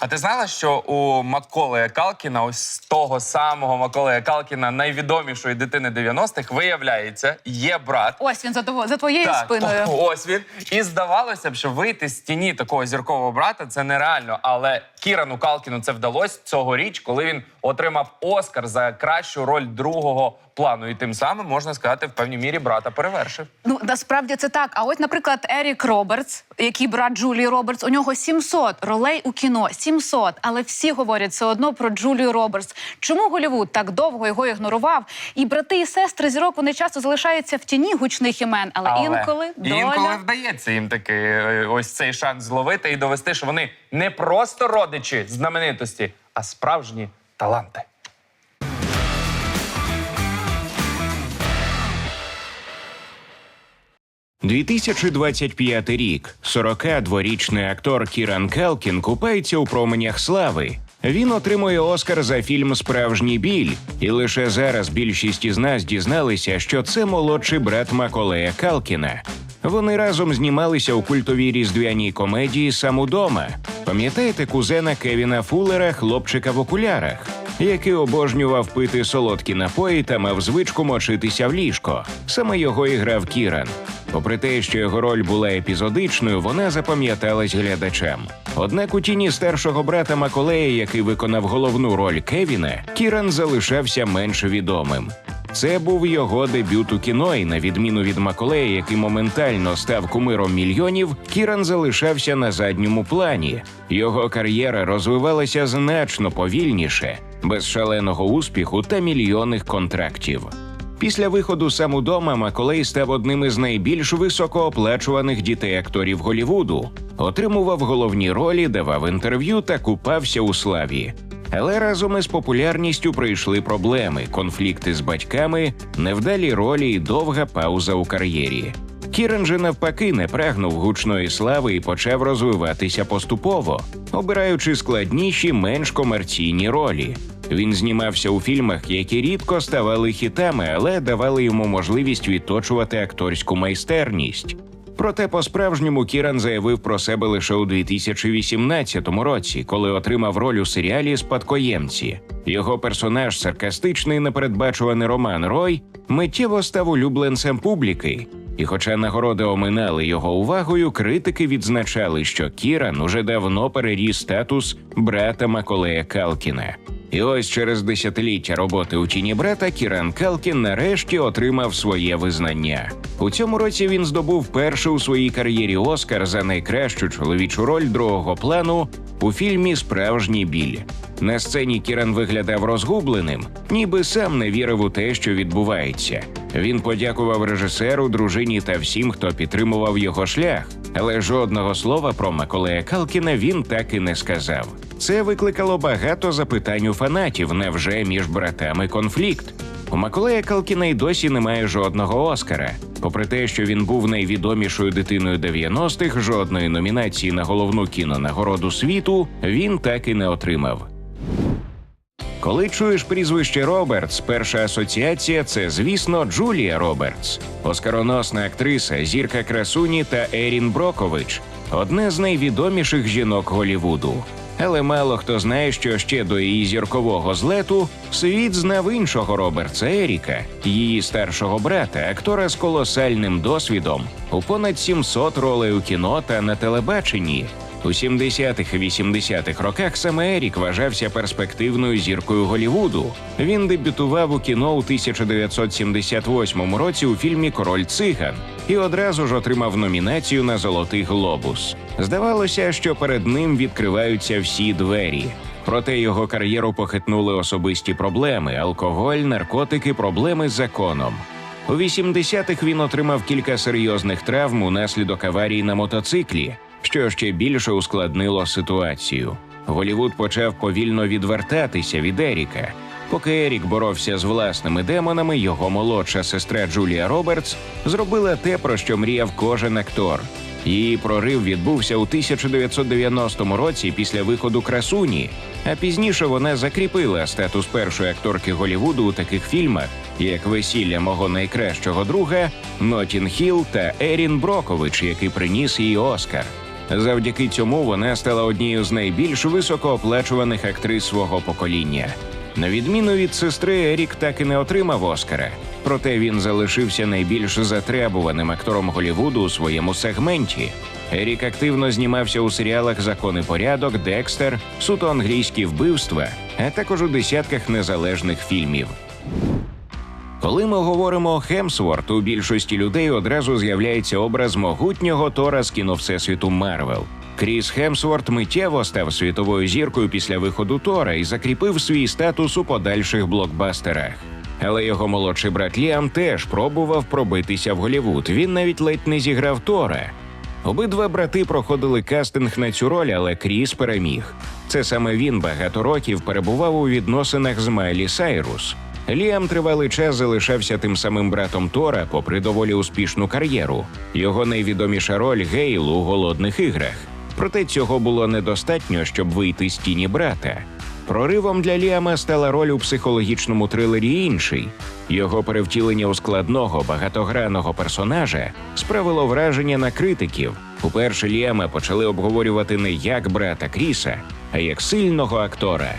А ти знала, що у Маколея Калкіна, ось того самого Маколея Калкіна, найвідомішої дитини 90-х, виявляється, є брат. Ось він за, того, за твоєю спиною. о- ось він. І здавалося б, що вийти з тіні такого зіркового брата це нереально. Але Кірану Калкіну це вдалося цьогоріч, коли він отримав Оскар за кращу роль другого плану. І тим самим можна сказати, в певній мірі брата перевершив. Ну насправді це так. А ось, наприклад, Ерік Робертс, який брат Джулії Робертс, у нього 700 ролей у кіно. 700. Але всі говорять все одно про Джулію Робертс. Чому Голівуд так довго його ігнорував? І брати і сестри зірок вони часто залишаються в тіні гучних імен, але, інколи доля... інколи вдається їм таки е, ось цей шанс зловити і довести, що вони не просто родичі знаменитості, а справжні таланти. – 2025 рік. 42-річний актор Кіран Келкін купається у променях слави. Він отримує Оскар за фільм Справжній біль, і лише зараз більшість із нас дізналися, що це молодший брат Маколея Калкіна. Вони разом знімалися у культовій різдвяній комедії Сам удома. Пам'ятаєте кузена Кевіна Фуллера, хлопчика в окулярах, який обожнював пити солодкі напої та мав звичку мочитися в ліжко. Саме його і грав Кіран. Попри те, що його роль була епізодичною, вона запам'яталась глядачам. Однак у тіні старшого брата Маколея, який виконав головну роль Кевіна, Кіран залишався менш відомим. Це був його дебют у кіно, і на відміну від Маколея, який моментально став кумиром мільйонів, Кіран залишався на задньому плані. Його кар'єра розвивалася значно повільніше, без шаленого успіху та мільйонних контрактів. Після виходу сам удома Маколей став одним із найбільш високооплачуваних дітей акторів Голівуду, отримував головні ролі, давав інтерв'ю та купався у славі. Але разом із популярністю прийшли проблеми, конфлікти з батьками, невдалі ролі і довга пауза у кар'єрі. Кірен же навпаки не прагнув гучної слави і почав розвиватися поступово, обираючи складніші, менш комерційні ролі. Він знімався у фільмах, які рідко ставали хітами, але давали йому можливість відточувати акторську майстерність. Проте по-справжньому Кіран заявив про себе лише у 2018 році, коли отримав роль у серіалі Спадкоємці. Його персонаж, саркастичний непередбачуваний Роман Рой, миттєво став улюбленцем публіки. І, хоча нагороди оминали його увагою, критики відзначали, що Кіран уже давно переріс статус брата Маколея Калкіна. І ось через десятиліття роботи у тіні брата Кіран Калкін нарешті отримав своє визнання. У цьому році він здобув перший у своїй кар'єрі Оскар за найкращу чоловічу роль другого плану у фільмі Справжній біль. На сцені Кіран виглядав розгубленим, ніби сам не вірив у те, що відбувається. Він подякував режисеру, дружині та всім, хто підтримував його шлях, але жодного слова про Маколея Калкіна він так і не сказав. Це викликало багато запитань у фанатів. Невже між братами конфлікт? У Маколея Калкіна й досі немає жодного Оскара. Попри те, що він був найвідомішою дитиною 90-х, жодної номінації на головну кінонагороду світу він так і не отримав. Коли чуєш прізвище Робертс, перша асоціація це, звісно, Джулія Робертс, оскароносна актриса, зірка красуні та Ерін Брокович, одне з найвідоміших жінок Голівуду. Але мало хто знає, що ще до її зіркового злету світ знав іншого Робертса Еріка, її старшого брата, актора з колосальним досвідом у понад 700 ролей у кіно та на телебаченні. У 70-х і 80-х роках саме Ерік вважався перспективною зіркою Голівуду. Він дебютував у кіно у 1978 році у фільмі Король циган і одразу ж отримав номінацію на Золотий глобус. Здавалося, що перед ним відкриваються всі двері. Проте його кар'єру похитнули особисті проблеми: алкоголь, наркотики, проблеми з законом. У 80-х він отримав кілька серйозних травм унаслідок аварії на мотоциклі, що ще більше ускладнило ситуацію. Голівуд почав повільно відвертатися від Еріка. Поки Ерік боровся з власними демонами, його молодша сестра Джулія Робертс зробила те, про що мріяв кожен актор. Її прорив відбувся у 1990 році після виходу красуні, а пізніше вона закріпила статус першої акторки Голівуду у таких фільмах, як Весілля мого найкращого друга, Нотін Хіл та Ерін Брокович, який приніс їй Оскар. Завдяки цьому вона стала однією з найбільш високооплачуваних актрис свого покоління. На відміну від сестри, Ерік так і не отримав Оскара. Проте він залишився найбільш затребуваним актором Голівуду у своєму сегменті. Ерік активно знімався у серіалах Закон і порядок, Декстер, суто англійські вбивства, а також у десятках незалежних фільмів. Коли ми говоримо Хемсворт, у більшості людей одразу з'являється образ могутнього Тора з кіно Всесвіту Марвел. Кріс Хемсворт миттєво став світовою зіркою після виходу Тора і закріпив свій статус у подальших блокбастерах. Але його молодший брат Ліам теж пробував пробитися в Голівуд. Він навіть ледь не зіграв Тора. Обидва брати проходили кастинг на цю роль, але Кріс переміг. Це саме він багато років перебував у відносинах з Майлі Сайрус. Ліам тривалий час залишався тим самим братом Тора, попри доволі успішну кар'єру. Його найвідоміша роль Гейл у голодних іграх. Проте цього було недостатньо, щоб вийти з тіні брата. Проривом для Ліама стала роль у психологічному трилері інший. Його перевтілення у складного багатогранного персонажа справило враження на критиків. Уперше Ліама почали обговорювати не як брата Кріса, а як сильного актора.